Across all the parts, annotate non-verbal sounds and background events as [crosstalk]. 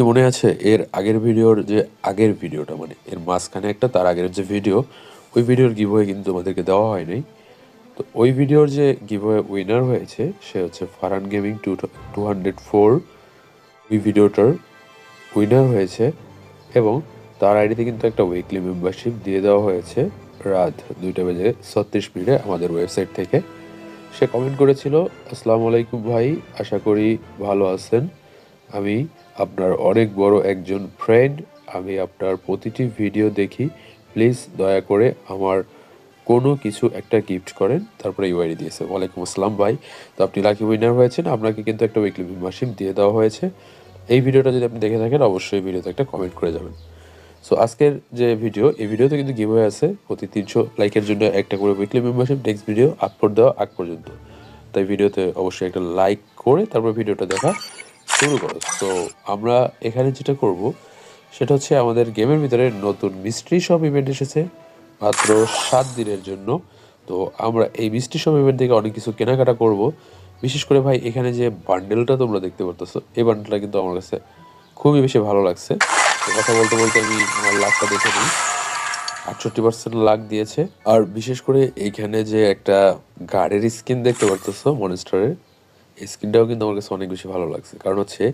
কি মনে আছে? এর আগের ভিডিওর যে আগের ভিডিওটা মানে এর মাঝখানে একটা, তার আগের যে ভিডিও, ওই ভিডিওর গিভওয়ে কিন্তু আমাদেরকে দেওয়া হয়নি। তো ওই ভিডিওর যে গিভওয়ে উইনার হয়েছে, সে হচ্ছে Faran gaming two two hundred four ওই ভিডিওটার উইনার হয়েছে এবং তার আইডিতে কিন্তু একটা উইকলি মেম্বারশিপ দিয়ে দেওয়া হয়েছে রাত দুইটা বেজে ছত্রিশ মিনিটে আমাদের ওয়েবসাইট থেকে। সে কমেন্ট করেছিল, আসসালামু আলাইকুম ভাই, আশা করি ভালো আছেন। আমি আপনার অনেক বড় একজন ফ্রেন্ড আমি আপনার প্রতিটি ভিডিও দেখি। প্লিজ দয়া করে আমার কোনো কিছু একটা গিফট করেন, তারপরে ইউআইডি দিয়েছে। ওয়ালাইকুম আসসালাম ভাই। তো আপনি লাকি উইনার হয়েছেন, আপনাকে কিন্তু একটা উইকলি মেম্বারশিপ দিয়ে দেওয়া হয়েছে। এই ভিডিওটা যদি আপনি দেখে থাকেন, অবশ্যই ভিডিওতে একটা কমেন্ট করে যাবেন। সো আজকের যে ভিডিও এই ভিডিওতে কিন্তু গিভ হয়ে আছে। প্রতি তিনশো লাইকের জন্য একটা করে weekly membership next video upload দেওয়া আগ পর্যন্ত। তাই ভিডিওতে অবশ্যই একটা লাইক করে, তারপর ভিডিওটা দেখা। শুরু করো। তো আমরা এখানে যেটা করব, সেটা হচ্ছে আমাদের গেমের ভিতরে নতুন মিস্ট্রি শপ ইভেন্ট এসেছে, মাত্র সাত দিনের জন্য। তো আমরা এই মিষ্টি শপ ইভেন্ট থেকে অনেক কিছু কেনাকাটা করব। বিশেষ করে ভাই, এখানে যে বান্ডেলটা তোমরা দেখতে পারতেছো, এই বান্ডেলটা কিন্তু আমার কাছে খুবই বেশি ভালো লাগছে। কথা বলতে বলতে আমি আমার লাভটা দেখে নিই। আটষট্টি পার্সেন্ট লাখ দিয়েছে। আর বিশেষ করে এইখানে যে একটা গাড়ির স্কিন দেখতে পারতেছো মনিস্টারের এই স্কিনটাও কিন্তু আমার কাছে অনেক বেশি ভালো লাগছে। কারণ হচ্ছে,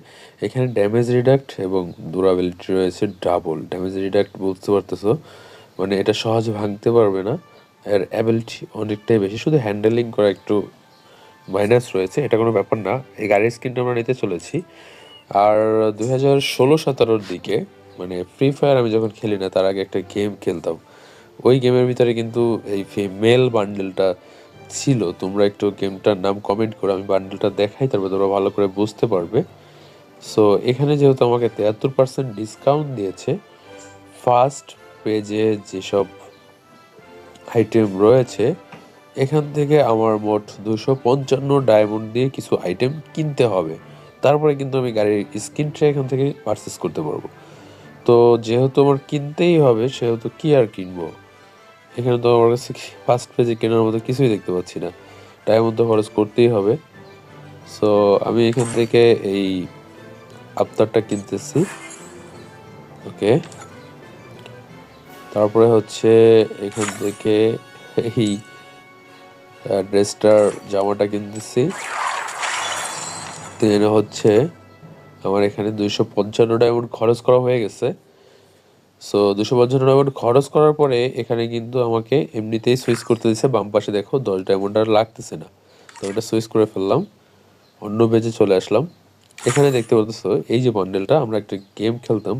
এখানে ড্যামেজ রিডাক্ট এবং দুরাবিলিটি রয়েছে ডাবল ড্যামেজ রিডাক্ট বুঝতে পারতেছো? মানে এটা সহজে ভাঙতে পারবে না। এর অ্যাবিলিটি অনেকটাই বেশি। শুধু হ্যান্ডেলিং করা একটু মাইনাস রয়েছে। এটা কোনো ব্যাপার না। এই গাড়ির স্ক্রিনটা আমরা নিতে চলেছি। আর দুই হাজার ষোলো সতেরোর দিকে মানে ফ্রি ফায়ার আমি যখন খেলি না, তার আগে একটা গেম খেলতাম। ওই গেমের ভিতরে কিন্তু এই ফিমেল বান্ডেলটা ছিল, তোমরা একটু গেমটার নাম কমেন্ট করো, আমি বান্ডেলটা দেখাই, তারপর তোমরা ভালো করে বুঝতে পারবে। সো এখানে যেহেতু আমাকে তেহাত্তর পার্সেন্ট ডিসকাউন্ট দিয়েছে ফার্স্ট পেজে যেসব আইটেম রয়েছে, এখান থেকে আমার মোট দুশো পঞ্চান্ন ডায়মন্ড দিয়ে কিছু আইটেম কিনতে হবে। তারপরে কিন্তু আমি গাড়ির স্ক্রিনটা এখান থেকে পারচেস করতে পারব। তো, যেহেতু আমার কিনতেই হবে, সেহেতু কি আর কিনবো? এখানে তো আমার কাছে ফার্স্ট পেজে কেনার মতো কিছুই দেখতে পাচ্ছি না। ডায়মন্ড তো খরচ করতেই হবে। সো আমি এখান থেকে এই আফতারটা কিনতেছি। ওকে তারপরে হচ্ছে এখান থেকে এই ড্রেসটার জামাটা কিনতেছি। দেন হচ্ছে আমার এখানে দুইশো পঞ্চান্ন ডায়মন্ড খরচ করা হয়ে গেছে। সো দুশো পঞ্চান্ন ডায়মন্ড খরচ করার পরে এখানে কিন্তু আমাকে এমনিতেই সুইচ করতে দিচ্ছে বাম পাশে দেখো দশ ডায়মন্ড আর লাগতেছে না। তো এটা সুইচ করে ফেললাম। অন্য পেজে চলে আসলাম। এখানে দেখতে পাচ্ছ এই যে বান্ডেলটা আমরা একটা গেম খেলতাম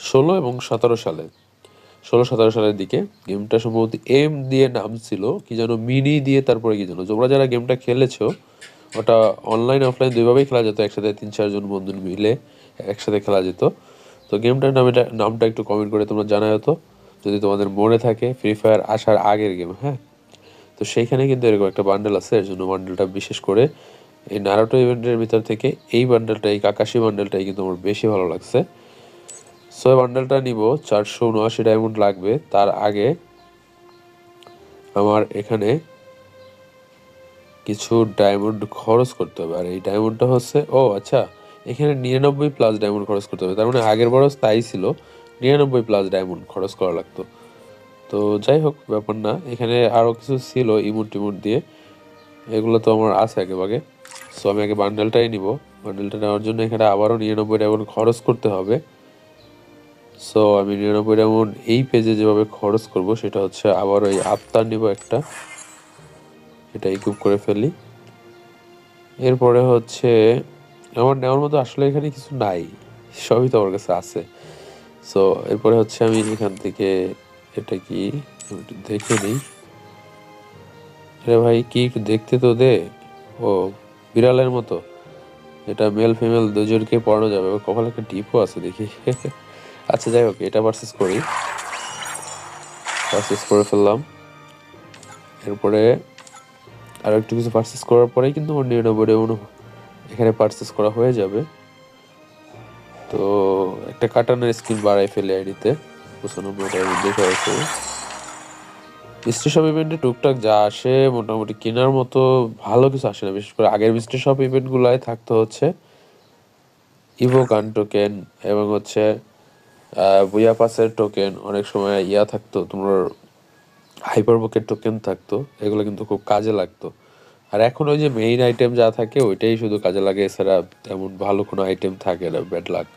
ষোলো এবং সতেরো সালে। ষোলো, সতেরো সালের দিকে গেমটা সম্ভবত এম দিয়ে নাম ছিল, কি যেন মিনি দিয়ে তারপরে কি যেন। তোমরা যারা গেমটা খেলেছো, ওটা অনলাইন অফলাইন দুইভাবেই খেলা যেত। একসাথে তিন চারজন বন্ধু মিলে একসাথে খেলা যেত। তো গেমটার নামে নামটা একটু কমেন্ট করে তোমরা জানাই হতো যদি তোমাদের মনে থাকে ফ্রি ফায়ার আসার আগের গেম হ্যাঁ? তো সেইখানে কিন্তু এরকম একটা বান্ডেল আছে, এর জন্য বান্ডেলটা বিশেষ করে এই নারাটো ইভেন্টের ভিতর থেকে এই বান্ডেলটা এই কাকাশি বান্ডেলটাই কিন্তু আমার বেশি ভালো লাগছে। সো এই বান্ডেলটা নিব চারশো উনআশি ডায়মন্ড লাগবে। তার আগে আমার এখানে কিছু ডায়মন্ড খরচ করতে হবে। আর এই ডায়মন্ডটা হচ্ছে, ও আচ্ছা এখানে নিরানব্বই প্লাস ডায়মন্ড খরচ করতে হবে। তার মানে আগের বরস তাই ছিল। নিরানব্বই প্লাস ডায়মন্ড খরচ করা লাগতো। তো যাই হোক, ব্যাপার না। এখানে আরও কিছু ছিল ইমুট টিমুট দিয়ে। এগুলো তো আমার আছে একেবারে সো আমি আগে বান্ডেলটাই নিব। বান্ডেলটা নেওয়ার জন্য এখানে আবারও নিরানব্বই ডায়মন্ড খরচ করতে হবে। সো আমি নিরানব্বই ডায়মন্ড এই পেজে যেভাবে খরচ করব, সেটা হচ্ছে আবার ওই আফতার নিব একটা। এটা ইকুপ করে ফেলি। এরপরে হচ্ছে আমার, নেওয়ার মতো আসলে এখানে কিছু নাই। সবই তো আমার কাছে আছে। সো এরপরে হচ্ছে আমি এখান থেকে এটা কি? দেখে নিই। আরে ভাই, কি একটু দেখতে তো দে। ও, বিড়ালের মতো। এটা মেল ফিমেল দুজনকে পড়ানো যাবে। কপালে একটা ডিপও আছে দেখি। [laughs] আচ্ছা যাই হোক, এটা পারচেস করি। পারচেস করে ফেললাম। এরপরে আরও একটু কিছু পারচেস করার পরেই কিন্তু আমার নিরানব্বই এখানে পারচেস করা হয়ে যাবে। তো একটা কাটানোর স্ক্রিন বাড়াই ফেলে আইডিতে। মিস্ট্রি শপ ইভেন্টে টুকটাক যা আসে, মোটামুটি কেনার মতো ভালো কিছু আসে না। বিশেষ করে আগের মিস্ট্রি শপ ইভেন্টগুলোয় থাকতো হচ্ছে ইভো গান টোকেন এবং হচ্ছে বুয়া পাসের টোকেন অনেক সময় ইয়া থাকতো, তোমার হাইপারবুকের টোকেন থাকতো। এগুলো কিন্তু খুব কাজে লাগতো। আর এখন ওই যে মেইন আইটেম যা থাকে, ওইটাই শুধু কাজে লাগে, এছাড়া তেমন ভালো কোনো আইটেম থাকে না ব্যাড লাক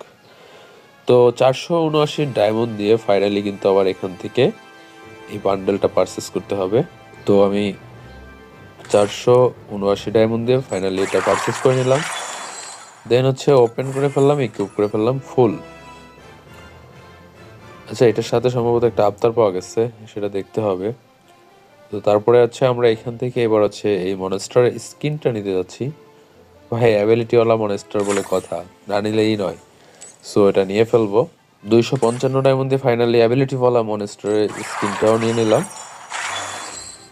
তো চারশো উনআশি ডায়মন্ড দিয়ে ফাইনালি কিন্তু আবার এখান থেকে এই বান্ডেলটা পারচেস করতে হবে। তো আমি চারশো উনআশি ডায়মন্ড দিয়ে ফাইনালি এটা পারচেস করে নিলাম। দেন হচ্ছে ওপেন করে ফেললাম ইকুইপ করে ফেললাম ফুল আচ্ছা এটার সাথে সম্ভবত একটা আবতার পাওয়া গেছে, সেটা দেখতে হবে। তো তারপরে হচ্ছে আমরা এখান থেকে এবার হচ্ছে এই মনস্টার স্কিনটা নিতে যাচ্ছি। ভাই অ্যাবিলিটিওয়ালা মনস্টার বলে কথা, না নিলেই নয়। সো এটা নিয়ে ফেলব। দুইশো পঞ্চান্ন ডায়মন্ড ফাইনালি অ্যাবিলিটিওয়ালা মনস্টারের স্কিনটাও নিয়ে নিলাম।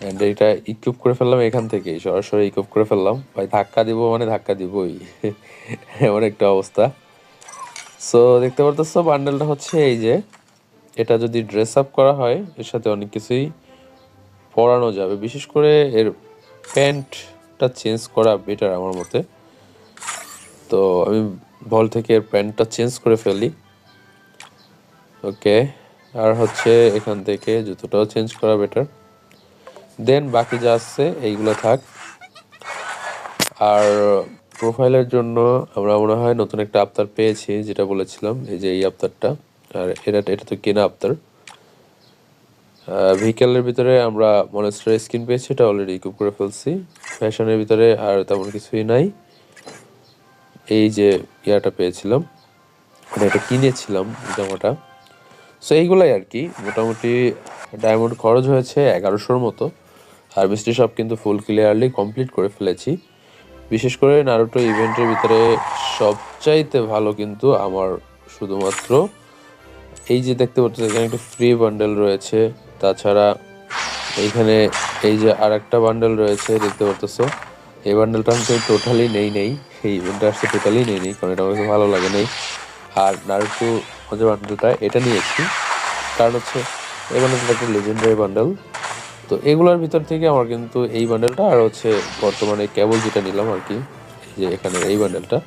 অ্যান্ড এটা ইকুইপ করে ফেললাম এখান থেকেই, সরাসরি ইকুইপ করে ফেললাম। ভাই, ধাক্কা দিব মানে ধাক্কা দিবই। [laughs] এমন একটা অবস্থা। সো দেখতে পারতেছো বান্ডেলটা হচ্ছে এই যে, এটা যদি ড্রেস আপ করা হয়, এর সাথে অনেক কিছুই পরানো যাবে। বিশেষ করে এর প্যান্টটা চেঞ্জ করা বেটার আমার মতে। তো আমি বল থেকে এর প্যান্টটা চেঞ্জ করে ফেলি। ওকে আর হচ্ছে এখান থেকে জুতোটাও চেঞ্জ করা বেটার দেন বাকি যা আসছে এইগুলো থাক। আর প্রোফাইলের জন্য আমরা মনে হয় নতুন একটা আবতার পেয়েছি, যেটা বলেছিলাম, এই যে এই আবতারটা। আর এটা এটা তো কেনা আবতার। ভেহিকেলের ভিতরে আমরা মনেস্টার স্কিন পেয়েছি, এটা অলরেডি ইকুপ করে ফেলছি। ফ্যাশনের ভিতরে আর তেমন কিছুই নাই। এই যে ইয়াটা পেয়েছিলাম মানে এটা কিনেছিলাম জামাটা। সো এইগুলাই আর কি, মোটামুটি ডায়মন্ড খরচ হয়েছে এগারোশোর মতো। মিষ্টি সব কিন্তু ফুল ক্লিয়ারলি কমপ্লিট করে ফেলেছি। বিশেষ করে নারুটো ইভেন্টের ভিতরে সবচাইতে ভালো কিন্তু আমার শুধুমাত্র এই যে দেখতে পাচ্ছ এখানে একটা ফ্রি বান্ডেল রয়েছে। তাছাড়া এইখানে এই যে আর একটা বান্ডেল রয়েছে, দেখতে পারতেছো। এই বান্ডেলটা আমি টোটালি নেই নেই, এই ইভেন্টটা আসতে টোটালি নেই নেই, কারণ এটা আমার ভালো লাগে নেই। আর নারুটো যে বান্ডেলটা এটা নিয়েছি। কারণ হচ্ছে, এই বান্ডেলটা একটা লেজেন্ডারি বান্ডেল তো এগুলোর ভিতর থেকে আমার কিন্তু এই বান্ডেলটা আর হচ্ছে বর্তমানে কেবল যেটা নিলাম আর কি যে এখানে এই বান্ডেলটা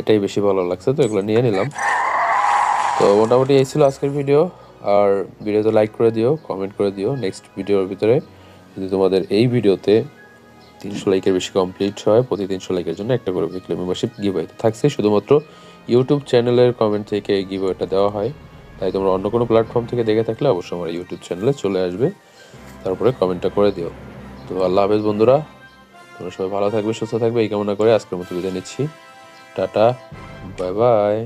এটাই বেশি ভালো লাগছে। তো এগুলো নিয়ে নিলাম। তো মোটামুটি এই ছিল আজকের ভিডিও আর ভিডিওতে লাইক করে দিও কমেন্ট করে দিও। নেক্সট ভিডিওর ভিতরে যদি তোমাদের এই ভিডিওতে তিনশো লাইকের বেশি কমপ্লিট হয়, প্রতি তিনশো লাইকের জন্য একটা করে উইকলি মেম্বারশিপ গিভ থাকছে। শুধুমাত্র ইউটিউব চ্যানেলের কমেন্ট থেকে এই গিভ দেওয়া হয়। তাই তোমরা অন্য কোনো প্ল্যাটফর্ম থেকে দেখে থাকলে অবশ্যই আমার ইউটিউব চ্যানেলে চলে আসবে। তারপরে কমেন্টটা করে দিও। তো আল্লাহ হাফেজ বন্ধুরা, তোমরা সবাই ভালো থাকবে, সুস্থ থাকবে, এই কামনা করে আজকের মতো বিদায় নিচ্ছি। Tata bye bye